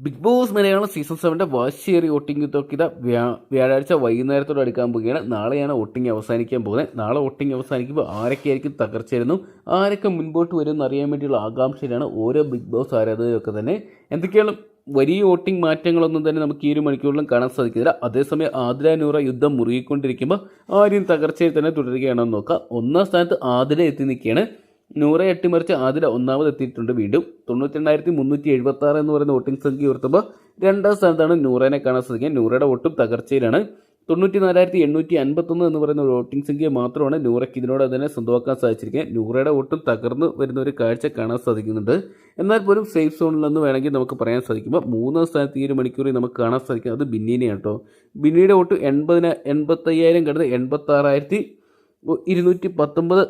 Big boss Malayalam season സെവന്റെ വാശിയേറി voting യുദ്ധമൊക്കെ ഇതാ വ്യാ- വ്യാഴാഴ്ച വൈകുന്നേരത്തോടെ എടുക്കാൻ പോവുകയാണ്. നാളെയാണ് വോട്ടിംഗ് അവസാനിക്കാൻ പോകുന്നത്. നാളെ വോട്ടിംഗ് അവസാനിക്കുമ്പോൾ ആരൊക്കെയായിരിക്കും തകർച്ചയായിരുന്നു? ആരൊക്കെ മുൻപോട്ട് വരും എന്ന് അറിയാൻ വേണ്ടിയുള്ള ആകാംക്ഷയിലാണ് ഓരോ ബിഗ് ബോസ് ആരാധകരൊക്കെ തന്നെ. എന്തൊക്കെയാണ് വലിയ വോട്ടിംഗ് മാറ്റങ്ങളൊന്നും തന്നെ നമുക്ക് ഈ ഒരു മണിക്കൂറിലും കാണാൻ സാധിക്കില്ല അതേസമയം ആതിര നൂറ യുദ്ധം മുറുകിക്കൊണ്ടിരിക്കുമ്പോൾ ആരും തകർച്ചയിൽ തന്നെ തുടരുകയാണെന്ന് നോക്കാം. ഒന്നാം സ്ഥാനത്ത് ആതിര എത്തി നിൽക്കുകയാണ്. നൂറെ അട്ടിമറിച്ച് ആതിര ഒന്നാമത് എത്തിയിട്ടുണ്ട് വീണ്ടും. തൊണ്ണൂറ്റി രണ്ടായിരത്തി മുന്നൂറ്റി എഴുപത്തി ആറ് എന്ന് പറയുന്ന വോട്ടിംഗ് സംഖ്യ ഉയർത്തുമ്പോൾ രണ്ടാം സ്ഥാനത്താണ് നൂറേനെ കാണാൻ സാധിക്കുക നൂറയുടെ വോട്ടും തകർച്ചയിലാണ്. തൊണ്ണൂറ്റി നാലായിരത്തി എണ്ണൂറ്റി അൻപത്തൊന്ന് എന്ന് പറയുന്ന ഒരു വോട്ടിംഗ് സംഖ്യ മാത്രമാണ് നൂറയ്ക്ക് ഇതിനോട് തന്നെ സ്വന്തമാക്കാൻ സാധിച്ചിരിക്കുക നൂറയുടെ വോട്ടും തകർന്നു വരുന്ന ഒരു കാഴ്ച കാണാൻ സാധിക്കുന്നുണ്ട്. എന്നാൽ പോലും സേഫ് സോണിലെന്ന് വേണമെങ്കിൽ നമുക്ക് പറയാൻ സാധിക്കുമ്പോൾ മൂന്നാം സ്ഥാനത്ത് ഈ ഒരു മണിക്കൂറിൽ നമുക്ക് കാണാൻ സാധിക്കും അത് ബിന്നിനെയാണ് കേട്ടോ. ബിന്നിയുടെ വോട്ട് എൺപതിന എൺപത്തയ്യായിരം കടന്ന് എൺപത്താറായിരത്തി ഇരുന്നൂറ്റി പത്തൊമ്പത്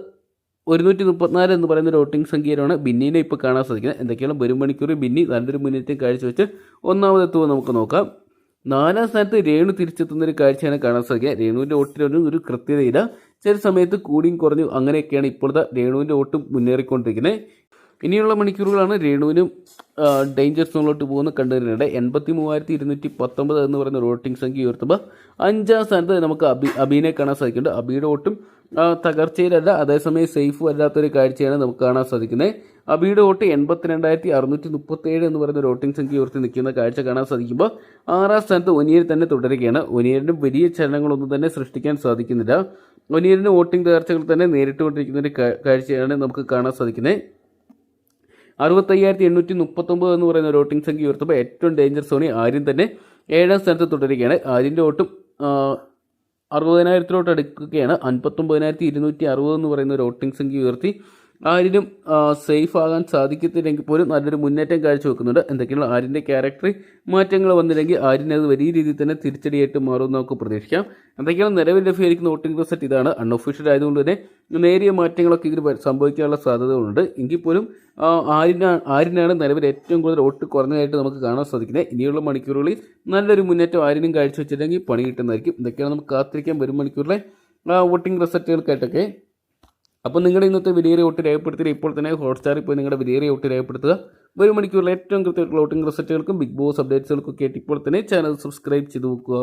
ഒരുന്നൂറ്റി മുപ്പത്തിനാല് എന്ന് പറയുന്ന ഒരു വോട്ടിംഗ് സംഖ്യയിലാണ് ബിന്നിനെ ഇപ്പോൾ കാണാൻ സാധിക്കുന്നത്. എന്തൊക്കെയാണ്? വരും മണിക്കൂർ ബിന്നി നല്ലൊരു മുന്നേറ്റം കാഴ്ചവെച്ച് ഒന്നാമതെത്തുക നമുക്ക് നോക്കാം. നാലാം സ്ഥാനത്ത് രേണു തിരിച്ചെത്തുന്ന ഒരു കാഴ്ചയാണ് കാണാൻ സാധിക്കുക. രേണുവിന്റെ ഓട്ടിലൊന്നും ഒരു കൃത്യതയില്ല. ചില സമയത്ത് കൂടിയും കുറഞ്ഞു അങ്ങനെയൊക്കെയാണ് ഇപ്പോഴത്തെ രേണുവിന്റെ ഓട്ടും മുന്നേറിക്കൊണ്ടിരിക്കുന്നത്. ഇനിയുള്ള മണിക്കൂറുകളാണ് രേണുവിനും ഡേഞ്ചർ സോണിലോട്ട് പോകുന്ന കണ്ടതിനിടെ എൺപത്തി മൂവായിരത്തി ഇരുന്നൂറ്റി പത്തൊമ്പത് എന്ന് പറയുന്ന വോട്ടിംഗ് സംഖ്യ ഉയർത്തുമ്പോൾ അഞ്ചാം സ്ഥാനത്ത് നമുക്ക് അബി അബീനെ കാണാൻ സാധിക്കുന്നുണ്ട്. അബിയുടെ വോട്ടും ആ, തകർച്ചയിലല്ല അതേസമയം സേഫ് അല്ലാത്തൊരു കാഴ്ചയാണ് നമുക്ക് കാണാൻ സാധിക്കുന്നത്. അബിയുടെ വോട്ട് എൺപത്തിരണ്ടായിരത്തി അറുന്നൂറ്റി മുപ്പത്തേഴ് എന്ന് പറയുന്ന വോട്ടിംഗ് സംഖ്യ ഉയർത്തി നിൽക്കുന്ന കാഴ്ച കാണാൻ സാധിക്കുമ്പോൾ ആറാം സ്ഥാനത്ത് ഒനിയർ തന്നെ തുടരുകയാണ്. ഒനിയറിനും വലിയ ചലനങ്ങളൊന്നും തന്നെ സൃഷ്ടിക്കാൻ സാധിക്കുന്നില്ല. ഒനിയറിന് വോട്ടിംഗ് തകർച്ചകൾ തന്നെ നേരിട്ടുകൊണ്ടിരിക്കുന്ന ഒരു കാഴ്ചയാണ് നമുക്ക് കാണാൻ സാധിക്കുന്നത്. അറുപത്തയ്യായിരത്തി എണ്ണൂറ്റി മുപ്പത്തൊമ്പത് എന്ന് പറയുന്ന വോട്ടിംഗ് സംഖ്യ ഉയർത്തുമ്പോൾ ഏറ്റവും ഡേഞ്ചർ സോണി ആര്യം തന്നെ ഏഴാം സ്ഥാനത്ത് തുടരുകയാണ്. ആര്യന്റെ വോട്ടും അറുപതിനായിരത്തിലോട്ട് അടുക്കുകയാണ്. അൻപത്തൊമ്പതിനായിരത്തി ഇരുന്നൂറ്റി അറുപത് എന്ന് പറയുന്ന വോട്ടിംഗ് സംഖ്യ ഉയർത്തി ആരിനും സേഫ് ആകാൻ സാധിക്കത്തില്ലെങ്കിൽ പോലും നല്ലൊരു മുന്നേറ്റം കാഴ്ചവെക്കുന്നുണ്ട്. എന്തൊക്കെയുള്ള ആര്യന്റെ ക്യാരക്ടർ മാറ്റങ്ങൾ വന്നില്ലെങ്കിൽ ആരിനെ അത് വലിയ രീതിയിൽ തന്നെ തിരിച്ചടിയായിട്ട് മാറും നമുക്ക് പ്രതീക്ഷിക്കാം. എന്തൊക്കെയാണ് നിലവിൽ ലഭ്യമായിരിക്കുന്ന വോട്ടിംഗ് റിസൾട്ട്? ഇതാണ് അൺഒഫീഷ്യൽ ആയതുകൊണ്ട് തന്നെ നേരിയ മാറ്റങ്ങളൊക്കെ ഇതിൽ സംഭവിക്കാനുള്ള സാധ്യതകളുണ്ട്. എങ്കിൽ പോലും ആരിനാണ് ആരിനാണ് നിലവിൽ ഏറ്റവും കൂടുതൽ വോട്ട് കുറഞ്ഞതായിട്ട് നമുക്ക് കാണാൻ സാധിക്കുന്നത്. ഇനിയുള്ള മണിക്കൂറുകളിൽ നല്ലൊരു മുന്നേറ്റം ആര്യനും കാഴ്ചവെച്ചില്ലെങ്കിൽ പണി കിട്ടുന്നതായിരിക്കും. ഇതൊക്കെയാണ് നമുക്ക് കാത്തിരിക്കാൻ വരും മണിക്കൂറിലെ വോട്ടിംഗ് റിസൾട്ടുകൾക്കായിട്ടൊക്കെ അപ്പോൾ നിങ്ങളുടെ ഇന്നത്തെ വിലയേറിയ ഓട്ട് രേഖപ്പെടുത്തിയിട്ട് ഇപ്പോൾ തന്നെ ഹോട്ട്സ്റ്റാറിൽ പോയി നിങ്ങളുടെ വിലയേറിയ ഓട്ട് രേഖപ്പെടുത്തുക. ഒരു മണിക്കൂറിൽ ഏറ്റവും കൃത്യമായിട്ടുള്ള വോട്ടിംഗ് റിസൾട്ടുകൾക്കും ബിഗ് ബോസ് അപ്ഡേറ്റ്സുകൾക്കും ഒക്കെ ആയിട്ട് ഇപ്പോൾ തന്നെ ചാനൽ സബ്സ്ക്രൈബ് ചെയ്ത് നോക്കുക